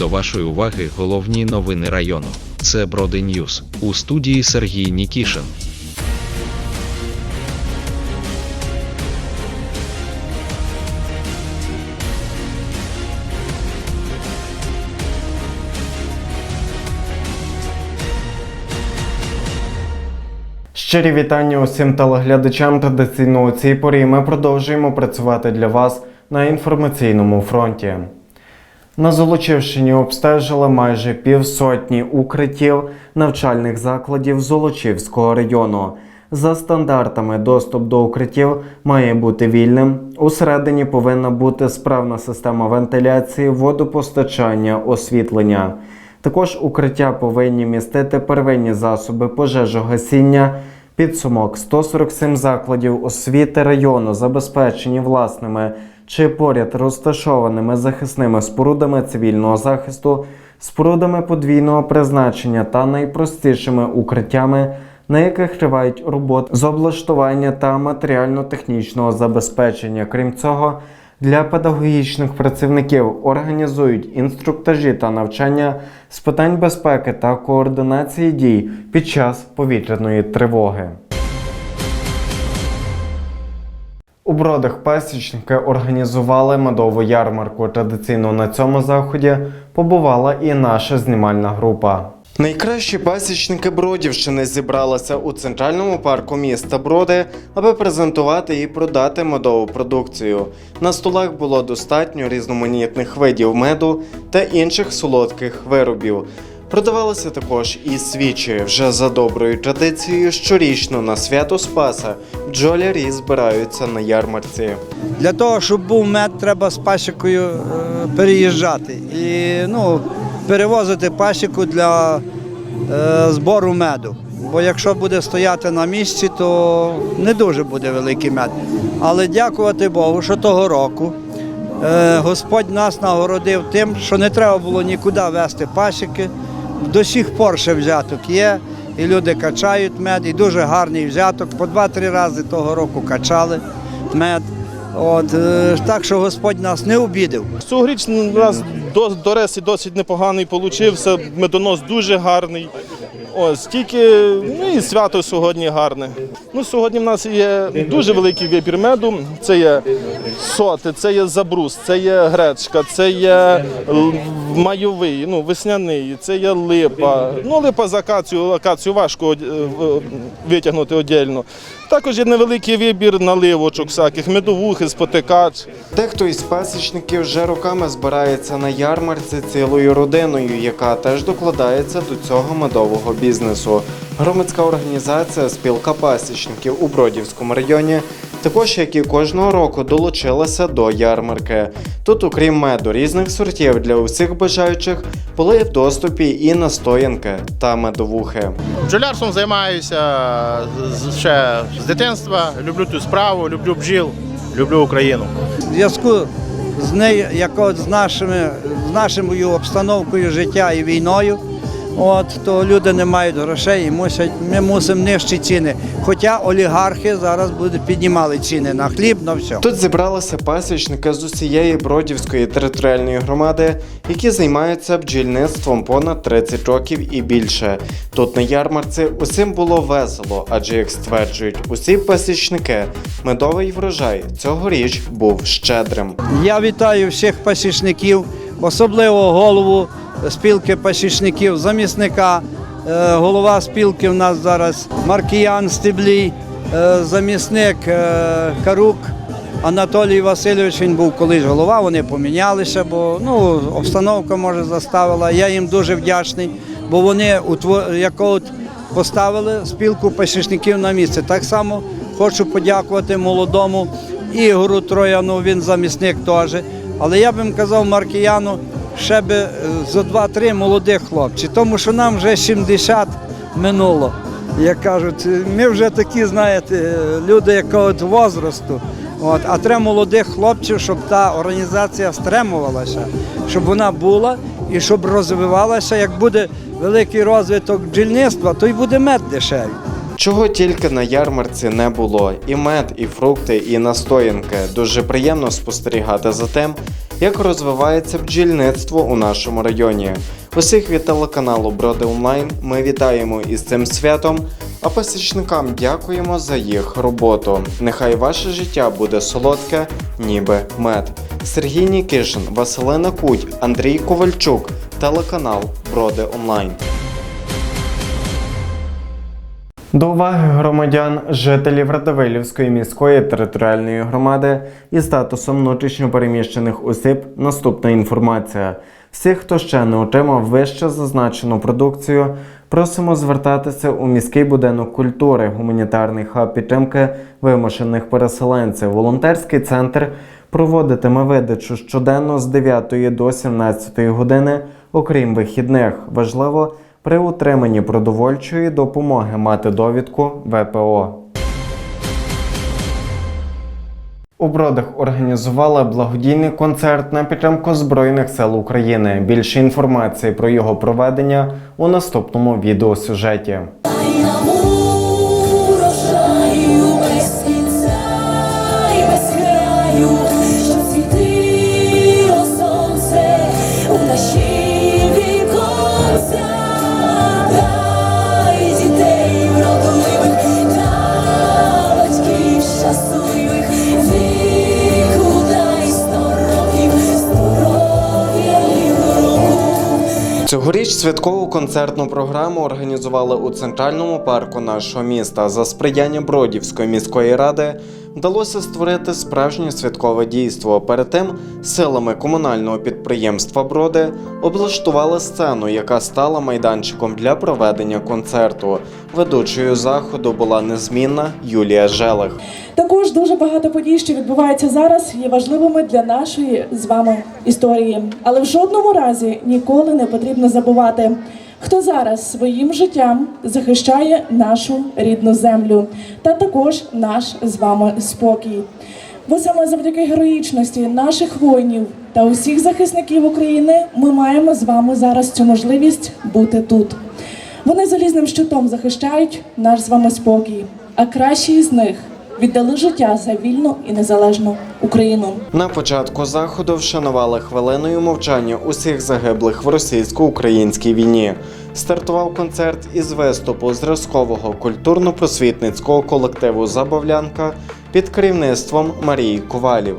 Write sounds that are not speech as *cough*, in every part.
до вашої уваги головні новини району. Це Броди Ньюс у студії Сергій Нікішин. Щирі вітання усім телеглядачам. Традиційно у цій порі ми продовжуємо працювати для вас на інформаційному фронті. На Золочівщині обстежили майже півсотні укриттів навчальних закладів Золочівського району. За стандартами, доступ до укриттів має бути вільним. Усередині повинна бути справна система вентиляції, водопостачання, освітлення. Також укриття повинні містити первинні засоби пожежогасіння. Підсумок 147 закладів освіти району забезпечені власними чи поряд розташованими захисними спорудами цивільного захисту, спорудами подвійного призначення та найпростішими укриттями, на яких тривають роботи з облаштування та матеріально-технічного забезпечення. Крім цього, для педагогічних працівників організують інструктажі та навчання з питань безпеки та координації дій під час повітряної тривоги. У бродах пасічники організували медову ярмарку. Традиційно на цьому заході побувала і наша знімальна група. Найкращі пасічники Бродівщини зібралися у центральному парку міста Броди, аби презентувати і продати медову продукцію. На столах було достатньо різноманітних видів меду та інших солодких виробів. Продавалися також і свічі. Вже за доброю традицією щорічно на свято Спаса бджолярі збираються на ярмарці. Для того, щоб був мед, треба з пасікою е, переїжджати і ну, перевозити пасіку для е, збору меду. Бо якщо буде стояти на місці, то не дуже буде великий мед. Але дякувати Богу, що того року е, Господь нас нагородив тим, що не треба було нікуди вести пасіки. До сих пор ще взяток є, і люди качають мед, і дуже гарний взяток. По два-три рази того року качали мед. От, е, так що Господь нас не обідав. Цьогоріч нас до, до реси досить непоганий получився, медонос дуже гарний. Ось тільки ну і свято сьогодні гарне. Ну сьогодні в нас є дуже великий вибір меду. Це є соти, це є забрус, це є гречка, це є майовий, ну весняний, це є липа. Ну липа з акацію, акацію важко е, витягнути одільно. Також є невеликий вибір наливочок всяких, медовухи, спотикач. Дехто із пасічників вже роками збирається на ярмарці цілою родиною, яка теж докладається до цього медового бізнесу. Громадська організація Спілка пасічників у Бродівському районі також, як і кожного року, долучилася до ярмарки. Тут, окрім меду різних сортів для усіх бажаючих, були в доступі і настоянки та медовухи. Бджолярством займаюся ще з дитинства. Люблю цю справу, люблю бджіл, люблю Україну. В зв'язку з нею, як от з нашими з нашою обстановкою життя і війною. От то люди не мають грошей і мусять. Ми мусимо нижчі ціни. Хоча олігархи зараз будуть піднімали ціни на хліб, на все. Тут зібралися пасічники з усієї Бродівської територіальної громади, які займаються бджільництвом понад 30 років і більше. Тут на ярмарці усім було весело, адже як стверджують усі пасічники, медовий врожай цьогоріч був щедрим. Я вітаю всіх пасічників, особливо голову спілки пасічників, замісника. Е, Голова спілки в нас зараз Маркіян Стеблій, е, замісник е, Карук Анатолій Васильович. Він був колись голова, вони помінялися, бо ну, обстановка може заставила. Я їм дуже вдячний, бо вони утво- поставили спілку пасічників на місце. Так само хочу подякувати молодому Ігору Трояну, він замісник теж. Але я б казав Маркіяну, ще би е, зо два-три молодих хлопців, тому що нам вже 70 минуло. Як кажуть, ми вже такі, знаєте, люди якого возрасту. От, а треба молодих хлопців, щоб та організація стримувалася, щоб вона була і щоб розвивалася. Як буде великий розвиток бджільництва, то й буде мед дешевий. Чого тільки на ярмарці не було: і мед, і фрукти, і настоянки. Дуже приємно спостерігати за тим, як розвивається бджільництво у нашому районі. Усіх від телеканалу Броди Онлайн ми вітаємо із цим святом, а пасічникам дякуємо за їх роботу. Нехай ваше життя буде солодке, ніби мед. Сергій Нікишин, Василина Куть, Андрій Ковальчук, телеканал Броди Онлайн. До уваги громадян, жителів Радивилівської міської територіальної громади із статусом внутрішньопереміщених осіб наступна інформація. Всіх, хто ще не отримав вище зазначену продукцію, просимо звертатися у міський будинок культури, гуманітарний хаб підтримки вимушених переселенців, волонтерський центр проводитиме видачу щоденно з 9 до 17 години, окрім вихідних. Важливо при утриманні продовольчої допомоги мати довідку ВПО. У Бродах організували благодійний концерт на підтримку Збройних сил України. Більше інформації про його проведення у наступному відеосюжеті. Цьогоріч святкову концертну програму організували у центральному парку нашого міста. За сприяння Бродівської міської ради вдалося створити справжнє святкове дійство. Перед тим силами комунального підприємства Броди облаштували сцену, яка стала майданчиком для проведення концерту. Ведучою заходу була незмінна Юлія Желих. Також дуже багато подій, що відбуваються зараз, є важливими для нашої з вами історії. Але в жодному разі ніколи не потрібно забувати, хто зараз своїм життям захищає нашу рідну землю та також наш з вами спокій. Бо саме завдяки героїчності наших воїнів та усіх захисників України ми маємо з вами зараз цю можливість бути тут. Вони залізним щитом захищають наш з вами спокій, а кращі з них віддали життя за вільну і незалежну Україну. На початку заходу вшанували хвилиною мовчання усіх загиблих в російсько-українській війні. Стартував концерт із виступу зразкового культурно-просвітницького колективу Забавлянка під керівництвом Марії Ковалів.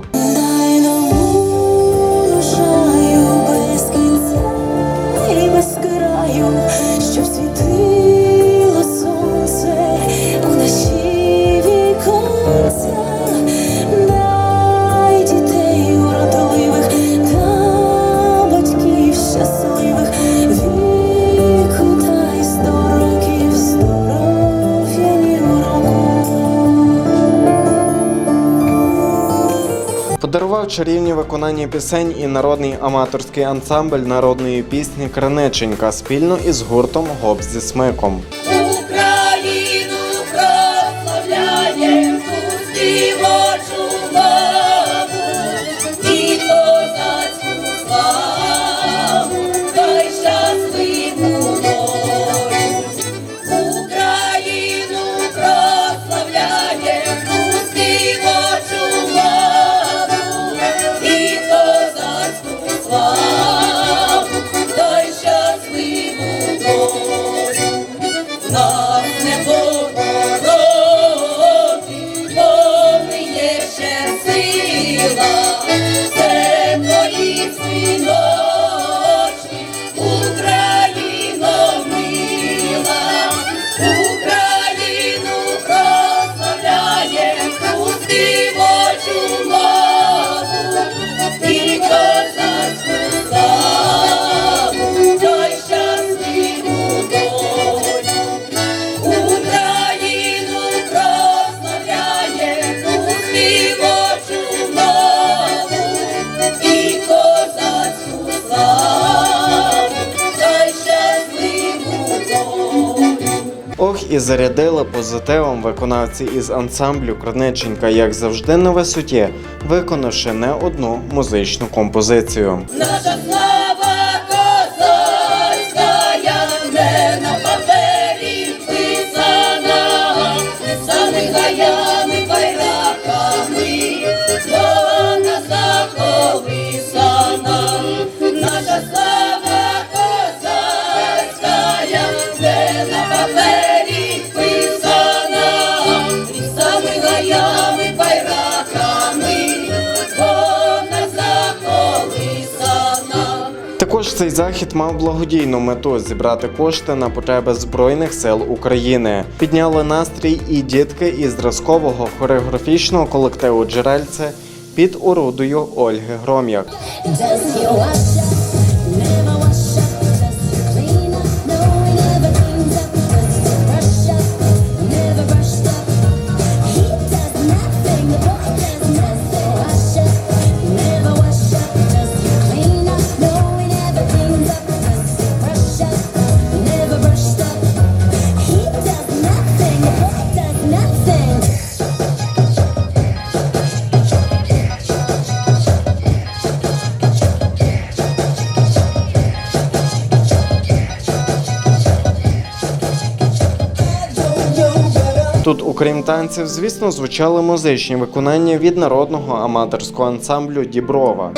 Чарівні виконання пісень і народний аматорський ансамбль народної пісні Криниченька спільно із гуртом Гоп зі смиком. І зарядили позитивом виконавці із ансамблю Крониченька, як завжди на висоті, виконавши не одну музичну композицію. Також цей захід мав благодійну мету зібрати кошти на потреби Збройних сил України. Підняли настрій і дітки із зразкового хореографічного колективу Джерельце під орудою Ольги Гром'як. Окрім танців, звісно, звучали музичні виконання від народного аматорського ансамблю Діброва.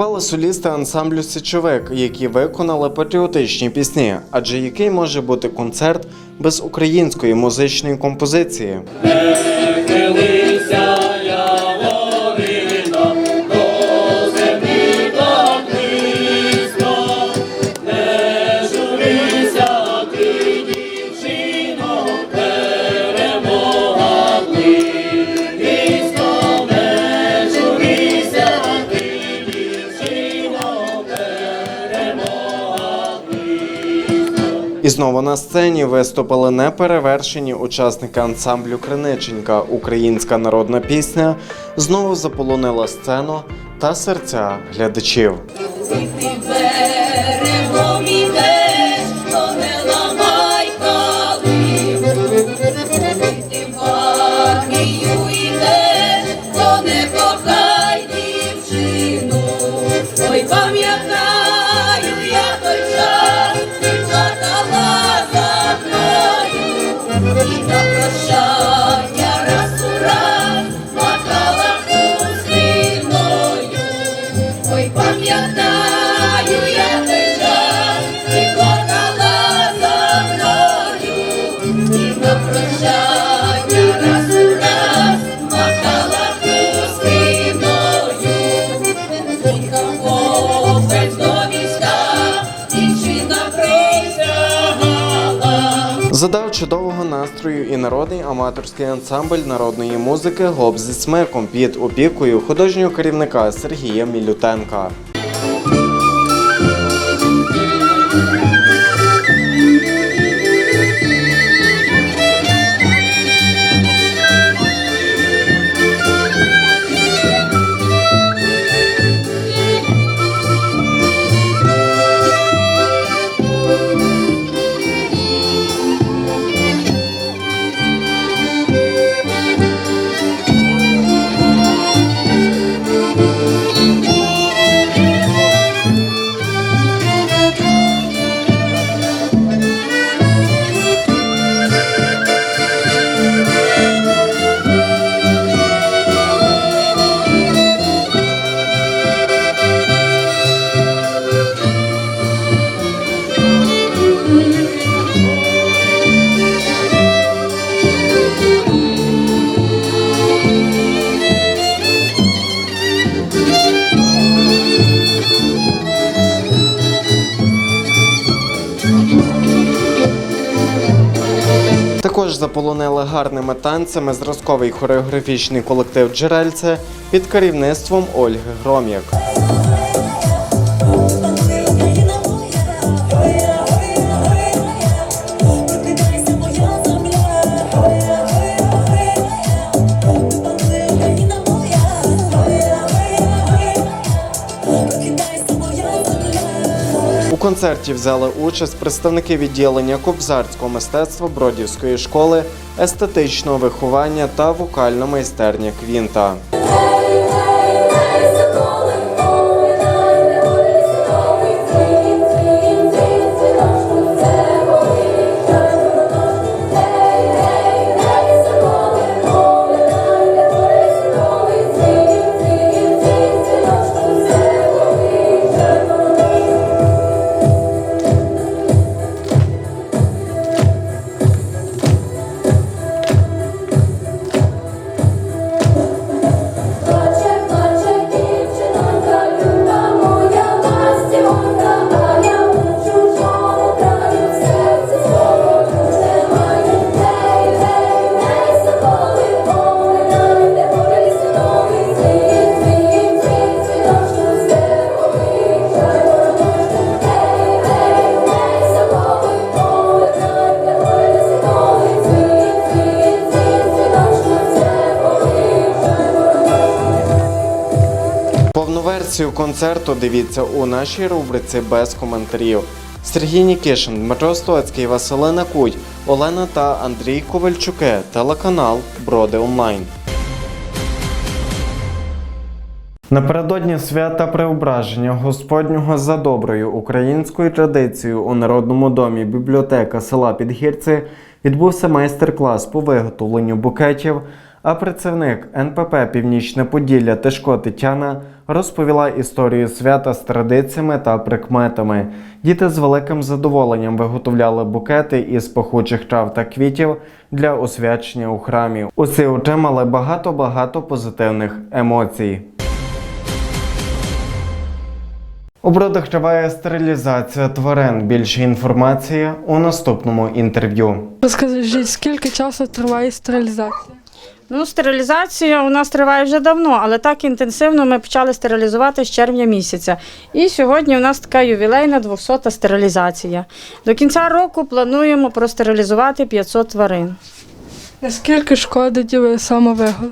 Виступали солісти ансамблю Січовик, які виконали патріотичні пісні. Адже який може бути концерт без української музичної композиції? Знову на сцені виступили неперевершені учасники ансамблю Криниченька. Українська народна пісня знову заполонила сцену та серця глядачів. Чудового настрою і народний аматорський ансамбль народної музики Гоп зі смиком під опікою художнього керівника Сергія Мілютенка. Заполонили гарними танцями зразковий хореографічний колектив Джерельце під керівництвом Ольги Гром'як. Концерті взяли участь представники відділення кобзарського мистецтва Бродівської школи, естетичного виховання та вокальна майстерня Квінта. Концерту дивіться у нашій рубриці без коментарів. Сергій Нікішин, Дмитро Стоцький, Василина Куть, Олена та Андрій Ковальчуки, телеканал Броди Онлайн. Напередодні свята Преображення Господнього за доброю українською традицією у Народному домі бібліотека села Підгірці відбувся майстер-клас по виготовленню букетів. А працівник НПП Північне Поділля Тишко Тетяна розповіла історію свята з традиціями та прикметами. Діти з великим задоволенням виготовляли букети із пахучих трав та квітів для освячення у храмі. Усі отримали багато-багато позитивних емоцій. У бродах триває стерилізація тварин. Більше інформації у наступному інтерв'ю. Розкажіть, скільки часу триває стерилізація? Ну, стерилізація у нас триває вже давно, але так інтенсивно ми почали стерилізувати з червня місяця. І сьогодні у нас така ювілейна 200-та стерилізація. До кінця року плануємо простерилізувати 500 тварин. Наскільки шкодить самовигул?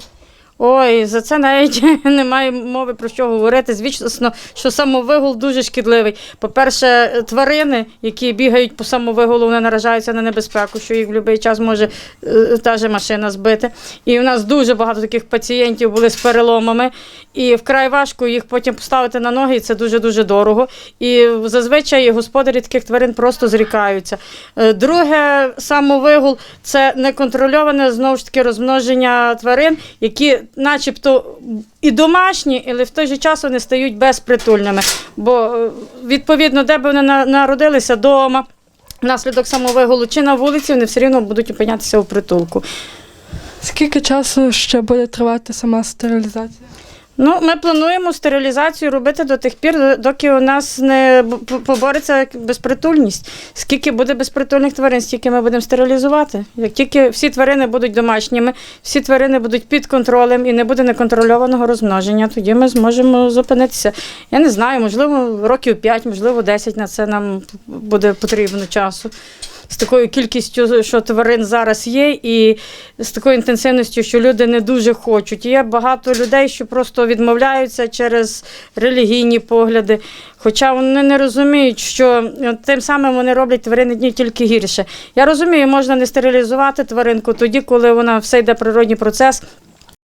Ой, за це навіть *laughs* немає мови про що говорити. Звісно, що самовигул дуже шкідливий. По-перше, тварини, які бігають по самовигулу, вони наражаються на небезпеку, що їх в будь-який час може е, та же машина збити. І у нас дуже багато таких пацієнтів були з переломами, і вкрай важко їх потім поставити на ноги, і це дуже-дуже дорого. І зазвичай господарі таких тварин просто зрікаються. Е, Друге, самовигул це неконтрольоване знову ж таки розмноження тварин, які начебто і домашні, але в той же час вони стають безпритульними. Бо е, відповідно, де б вони народилися вдома, внаслідок самовигулу чи на вулиці, вони все рівно будуть опинятися у притулку. Скільки часу ще буде тривати сама стерилізація? Ну, ми плануємо стерилізацію робити до тих пір, доки у нас не побореться безпритульність. Скільки буде безпритульних тварин, стільки ми будемо стерилізувати. Як тільки всі тварини будуть домашніми, всі тварини будуть під контролем і не буде неконтрольованого розмноження, тоді ми зможемо зупинитися. Я не знаю, можливо, років 5, можливо, 10 на це нам буде потрібно часу. З такою кількістю, що тварин зараз є, і з такою інтенсивністю, що люди не дуже хочуть. Є багато людей, що просто відмовляються через релігійні погляди. Хоча вони не розуміють, що е, тим самим вони роблять тварини дні тільки гірше. Я розумію, можна не стерилізувати тваринку тоді, коли вона все йде природній процес.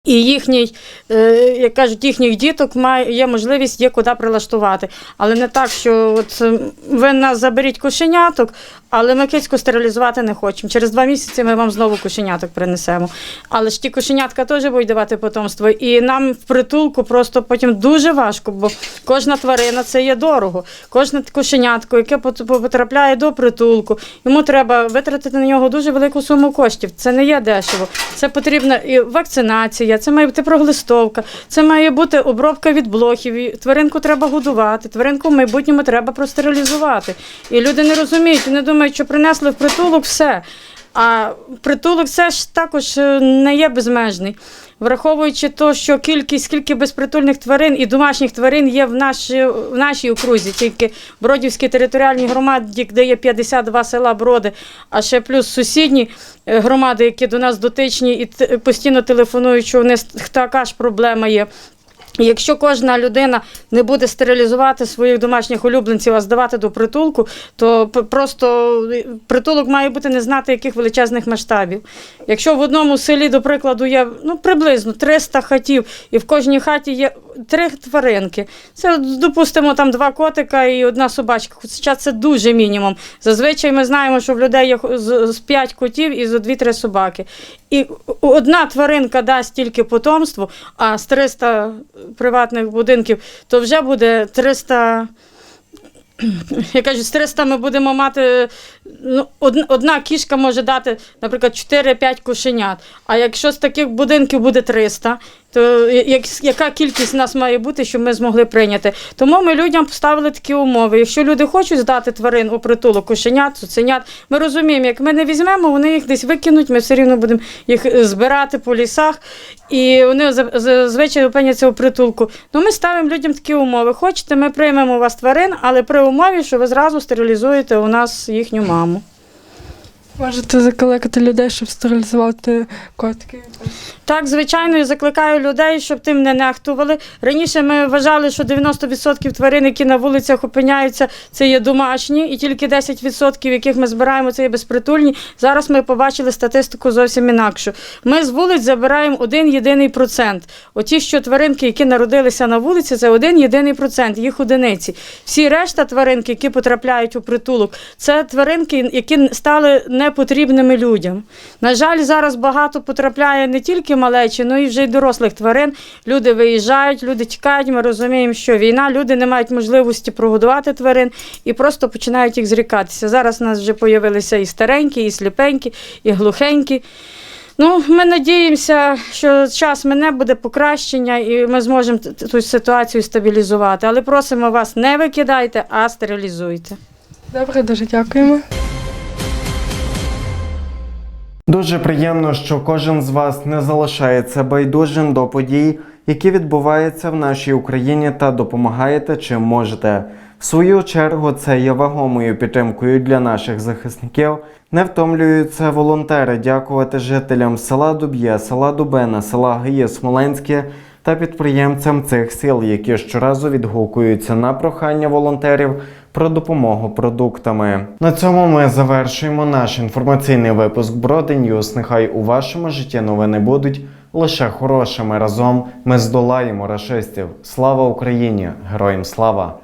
І їхній, е, як кажуть, їхніх діток має є можливість є куди прилаштувати. Але не так, що от ви нас заберіть кошеняток, але ми кицьку стерилізувати не хочемо. Через два місяці ми вам знову кошеняток принесемо. Але ж ті кошенятка теж будуть давати потомство. І нам в притулку просто потім дуже важко, бо кожна тварина це є дорого. Кожне кошенятко, яке потрапляє до притулку, йому треба витратити на нього дуже велику суму коштів. Це не є дешево. Це потрібна і вакцинація, це має бути проглистовка, це має бути обробка від блохів. Тваринку треба годувати, тваринку в майбутньому треба простерилізувати. І люди не розуміють, вони думають, що принесли в притулок все. А притулок це ж також е, не є безмежний. Враховуючи те, що кількість скільки безпритульних тварин і домашніх тварин є в, нашій, в нашій окрузі, тільки Бродівській територіальній громаді, де є 52 села Броди, а ще плюс сусідні е, громади, які до нас дотичні і постійно телефонують, що у них така ж проблема є. Якщо кожна людина не буде стерилізувати своїх домашніх улюбленців, а здавати до притулку, то просто притулок має бути не знати яких величезних масштабів. Якщо в одному селі, до прикладу, є ну, приблизно 300 хатів, і в кожній хаті є три тваринки. Це, допустимо, там два котика і одна собачка. Хоча це дуже мінімум. Зазвичай ми знаємо, що в людей є з, 5 котів і зо 2-3 собаки. І одна тваринка дасть тільки потомство, а з 300 приватних будинків, то вже буде 300. *clears throat* Я кажу, з 300 ми будемо мати. Ну, од- одна кішка може дати, наприклад, 4-5 кошенят. А якщо з таких будинків буде 300, то як, яка кількість нас має бути, щоб ми змогли прийняти? Тому ми людям поставили такі умови. Якщо люди хочуть здати тварин у притулок, кошенят, цуценят, ми розуміємо, як ми не візьмемо, вони їх десь викинуть, ми все рівно будемо їх е, збирати по лісах, і вони зазвичай опиняться у притулку. Ну, ми ставимо людям такі умови. Хочете, ми приймемо у вас тварин, але при умові, що ви зразу стерилізуєте у нас їхню маму. amamos. Можете закликати людей, щоб стерилізувати котиків. Так, звичайно, я закликаю людей, щоб тим не нехтували. Раніше ми вважали, що 90% тварин, які на вулицях опиняються, це є домашні, і тільки 10%, яких ми збираємо, це є безпритульні. Зараз ми побачили статистику зовсім інакшу. Ми з вулиць забираємо один єдиний процент. Оті, що тваринки, які народилися на вулиці, це один єдиний процент, їх одиниці. Всі решта тваринки, які потрапляють у притулок, це тваринки, які стали непотрібними людям. На жаль, зараз багато потрапляє не тільки малечі, але й вже й дорослих тварин. Люди виїжджають, люди тікають. Ми розуміємо, що війна, люди не мають можливості прогодувати тварин і просто починають їх зрікатися. Зараз у нас вже з'явилися і старенькі, і сліпенькі, і глухенькі. Ну, ми надіємося, що час мене буде покращення, і ми зможемо ту ситуацію стабілізувати. Але просимо вас, не викидайте, а стерилізуйте. Добре, дуже дякуємо. Дуже приємно, що кожен з вас не залишається байдужим до подій, які відбуваються в нашій Україні, та допомагаєте чим можете. В свою чергу це є вагомою підтримкою для наших захисників. Не втомлюються волонтери дякувати жителям села Дуб'є, села Дубена, села Гиє Смоленське та підприємцям цих сіл, які щоразу відгукуються на прохання волонтерів про допомогу продуктами. На цьому ми завершуємо наш інформаційний випуск Broad News. Нехай у вашому житті новини будуть лише хорошими. Разом ми здолаємо рашистів. Слава Україні! Героям слава!